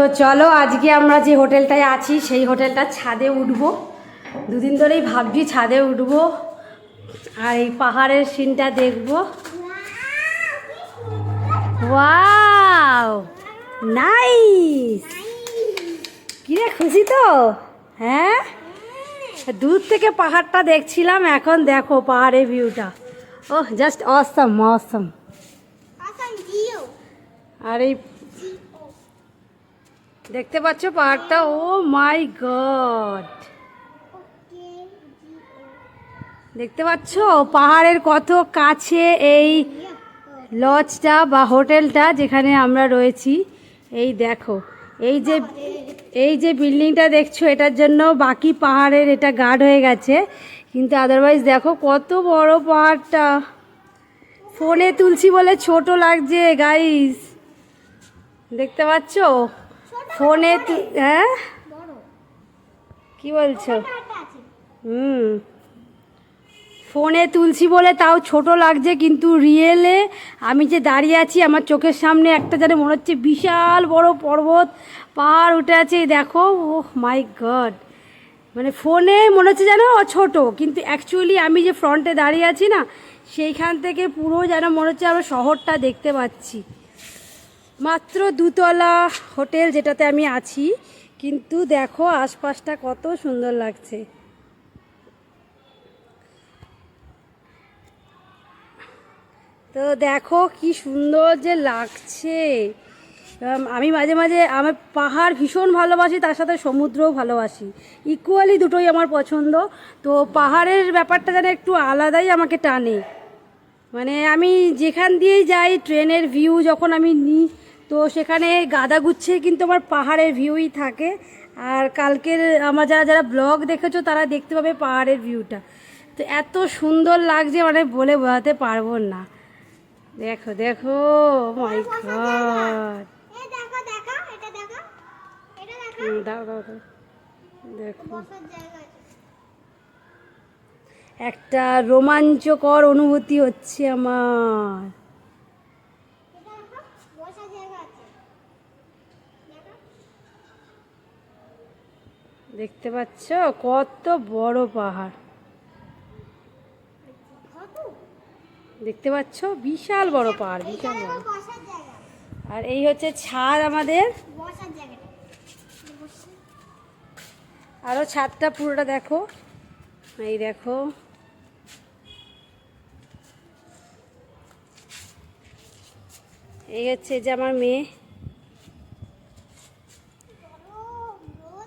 তো চলো আজকে আমরা যে হোটেলটায় আছি সেই হোটেলটা ছাদে উঠবো। দুদিন ধরেই ভাবছি ছাদে উঠবো আর এই পাহাড়ের সিনটা দেখব। ওয়াও! নাইস! কিরে খুশি তো? হ্যাঁ? দূর থেকে পাহাড়টা দেখছিলাম এখন দেখো পাহাড়ের ভিউটা। ও জাস্ট অসম অসম। আর এই দেখতে পাচ্ছ পাহাড়টা? Oh my God! দেখতে পাচ্ছ? পাহাড়ের কত কাছে এই লজটা বা হোটেলটা যেখানে আমরা রয়েছি? এই দেখো, এই যে এই যে বিল্ডিংটা দেখছ, এটার জন্য বাকি পাহাড়ের এটা গার্ড হয়ে গেছে। কিন্তু আদারওয়াইজ দেখো কত বড় পাহাড়টা। ফোনে তুলছি বলে ছোট লাগছে গাইস দেখতে পাচ্ছ? ফোনে হ্যাঁ? কি বলছো? হুম। ফোনে তুলছি বলে তাও ছোট লাগছে, কিন্তু রিয়েলে আমি যে দাঁড়িয়ে আছি, আমার চোখের সামনে একটা যেন মনে হচ্ছে বিশাল বড় পর্বত, পাহাড় উঠে আছে দেখো ও মাই গড মানে ফোনে মনে হচ্ছে যেন ছোট, কিন্তু অ্যাকচুয়ালি আমি যে ফ্রন্টে দাঁড়িয়ে আছি না, সেইখান থেকে পুরো যেন মনে হচ্ছে আমরা শহরটা দেখতে পাচ্ছি। মাত্র দুতলা হোটেল যেটাতে আমি আছি, কিন্তু দেখো আশপাশটা কত সুন্দর লাগছে। তো দেখো কি সুন্দর যে লাগছে। আমি মাঝে মাঝে আমার পাহাড় ভীষণ ভালোবাসি, তার সাথে সমুদ্রও ভালোবাসি। ইকুয়ালি দুটোই আমার পছন্দ। তো পাহাড়ের ব্যাপারটা যেন একটু আলাদাই আমাকে টানে। মানে আমি যেখান দিয়েই যাই, ট্রেনের ভিউ যখন আমি নিই তো সেখানে গাদা গুচ্ছে কিন্তু আমার পাহাড়ের ভিউই থাকে। আর কালকের আমার যারা যারা ব্লগ দেখেছ তারা দেখতে পাবে পাহাড়ের ভিউটা তো এত সুন্দর লাগছে মানে বলে বোঝাতে পারব না। দেখো দেখো মাই গড দেখো একটা রোমাঞ্চকর অনুভূতি হচ্ছে আমার এটা দেখো বসার জায়গা আছে দেখো দেখতে পাচ্ছ? কত বড় পাহাড়। দেখতে পাচ্ছ? বিশাল বড় পাহাড়, বিশাল বড়। আর এই হচ্ছে ছাদ আমাদের। আরও ছাদটা পুরোটা দেখো। এই দেখো। এই হচ্ছে যে আমার মেয়ে।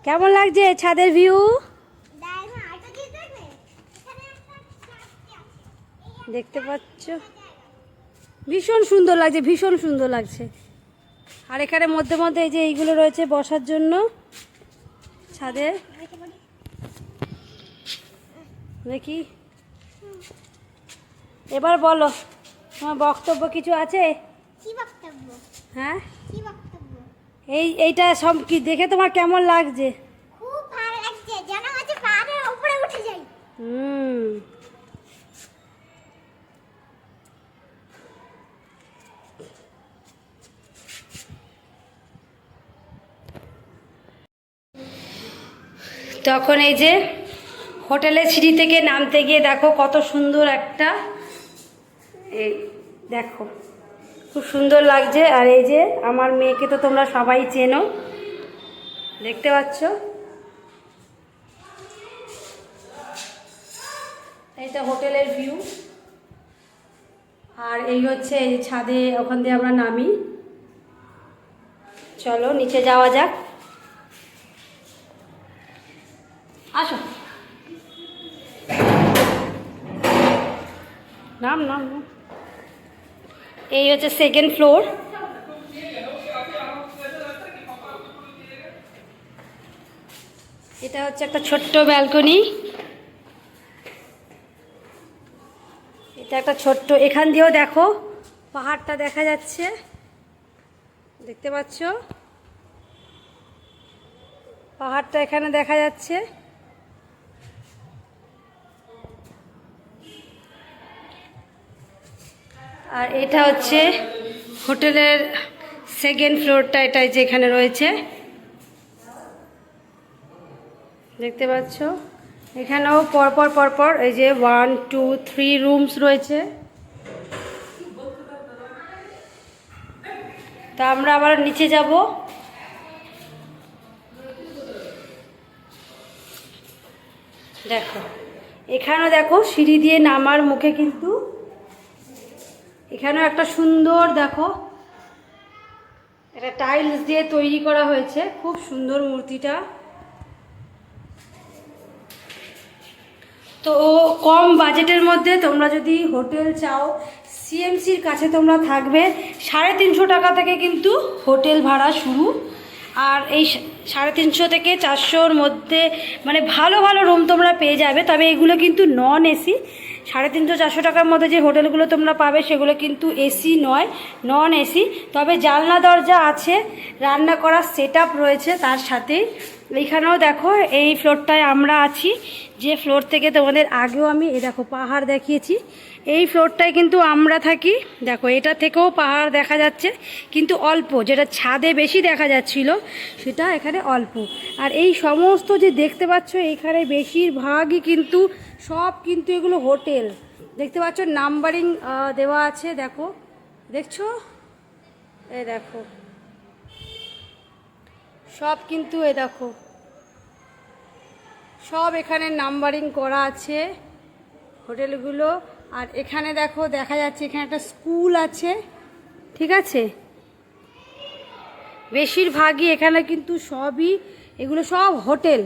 কেমন লাগছে ছাদের ভিউ? দেখতে পাচ্ছ? ভীষণ সুন্দর লাগছে ভীষণ সুন্দর লাগছে। আর এখানে মধ্যে মধ্যে এই যে এইগুলো রয়েছে বসার জন্য ছাদে। দেখি। এবার বলো তোমার বক্তব্য কিছু আছে? হ্যাঁ? এই এইটা সব কি দেখে তোমার কেমন লাগছে? খুব ভালো লাগছে যেন হচ্ছে পাহাড়ের উপরে উঠে যাই। হুম। তখন এই যে হোটেলের সিঁড়ি থেকে নামতে গিয়ে দেখো কত সুন্দর একটা এই দেখো। খুব সুন্দর লাগছে। আর এই যে আমার মেয়েকে তো তোমরা সবাই চেনো। দেখতে পাচ্ছ? এইটা হোটেলের ভিউ। আর এই হচ্ছে এই ছাদে ওখান দিয়ে আমরা নামি। চলো, নিচে যাওয়া যাক। আসো। নাম নাম নাম। এই হচ্ছে সেকেন্ড ফ্লোর এটা হচ্ছে একটা ছোট্ট ব্যালকনি এটা একটা ছোট্ট, এখান দিয়েও দেখো, পাহাড়টা দেখা যাচ্ছে। দেখতে পাচ্ছ? পাহাড়টা এখানে দেখা যাচ্ছে। আর এটা হচ্ছে হোটেলের সেকেন্ড ফ্লোরটা এটা যেখানে রয়েছে। দেখতে পাচ্ছ? এখানেও পরপর পরপর এই যে ওয়ান টু থ্রি রুমস রয়েছে। তা আমরা আবার নিচে যাব। দেখো এখানেও দেখো সিঁড়ি দিয়ে নামার মুখে কিন্তু এখানেও একটা সুন্দর, দেখো এটা টাইলস দিয়ে তৈরি করা হয়েছে। খুব সুন্দর মূর্তিটা। তো কম বাজেটের মধ্যে তোমরা যদি হোটেল চাও সিএমসির কাছে তোমরা থাকবে। সাড়ে তিনশো টাকা থেকে কিন্তু হোটেল ভাড়া শুরু। আর এই সাড়ে তিনশো থেকে চারশোর মধ্যে মানে ভালো ভালো রুম তোমরা পেয়ে যাবে। তবে এগুলো কিন্তু নন এসি সাড়ে তিনশো চারশো টাকার মধ্যে যে হোটেলগুলো তোমরা পাবে সেগুলো কিন্তু এসি নয় নন এসি। তবে জানলা দরজা আছে, রান্না করার সেট রয়েছে তার সাথেই। এইখানেও দেখো, এই ফ্লোরটায় আমরা আছি। যে ফ্লোর থেকে তোমাদের আগেও আমি এ দেখো, পাহাড় দেখিয়েছি। এই ফ্লোরটায় কিন্তু আমরা থাকি। দেখো, এটা থেকেও পাহাড় দেখা যাচ্ছে, কিন্তু অল্প, যেটা ছাদে বেশি দেখা যাচ্ছিল, সেটা এখানে অল্প। আর এই সমস্ত যে দেখতে পাচ্ছ, এখানে বেশিরভাগই কিন্তু, সব কিন্তু এগুলো হোটেল। দেখতে পাচ্ছ, নাম্বারিং দেওয়া আছে, দেখো। দেখছ? এ দেখো। সব কিন্তু এ দেখো। সব এখানে নাম্বারিং করা আছে হোটেলগুলো। আর এখানে দেখো, দেখা যাচ্ছে এখানে একটা স্কুল আছে। ঠিক আছে? বেশিরভাগই এখানে কিন্তু সবই, এগুলো সব হোটেল।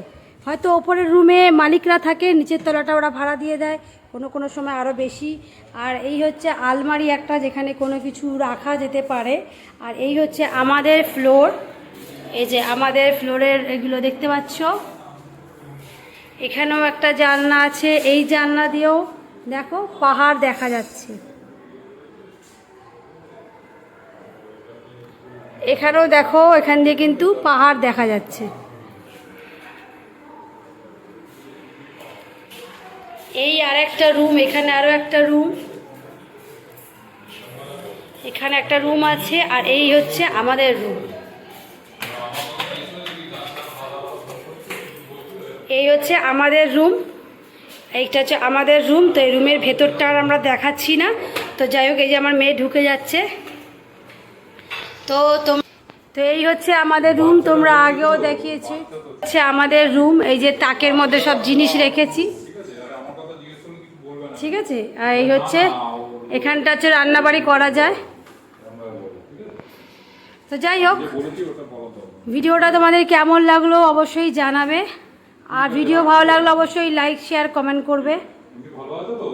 হয়তো ওপরের রুমে মালিকরা থাকে, নিচের তলাটা ওরা ভাড়া দিয়ে দেয়, কোনো কোনো সময় আরও বেশি। আর এই হচ্ছে আলমারি একটা যেখানে কোনো কিছু রাখা যেতে পারে। আর এই হচ্ছে আমাদের ফ্লোর এই যে আমাদের ফ্লোরের এগুলো দেখতে পাচ্ছ? এখানেও একটা জানলা আছে, এই জানলা দিয়েও দেখো পাহাড় দেখা যাচ্ছে। এখানেও দেখো, এখান দিয়ে কিন্তু পাহাড় দেখা যাচ্ছে। এই আর একটা রুম, এখানে আরও একটা রুম। এখানে একটা রুম আছে, আর এই হচ্ছে আমাদের রুম। এই হচ্ছে আমাদের রুম। এইটা হচ্ছে আমাদের রুম, তো এই রুমের ভেতরটা আর আমরা দেখাচ্ছি না। তো যাই হোক, এই যে আমার মেয়ে ঢুকে যাচ্ছে। তো তোম তো এই হচ্ছে আমাদের রুম, তোমরা আগেও দেখিয়েছি। হচ্ছে আমাদের রুম, এই যে তাকের মধ্যে সব জিনিস রেখেছি। ঠিক আছে? আর এই হচ্ছে, এখানটা হচ্ছে রান্নাবাড়ি করা যায়। তো যাই হোক, ভিডিওটা তোমাদের কেমন লাগল অবশ্যই জানাবে। আর ভিডিও ভালো লাগলে অবশ্যই লাইক শেয়ার কমেন্ট করবে।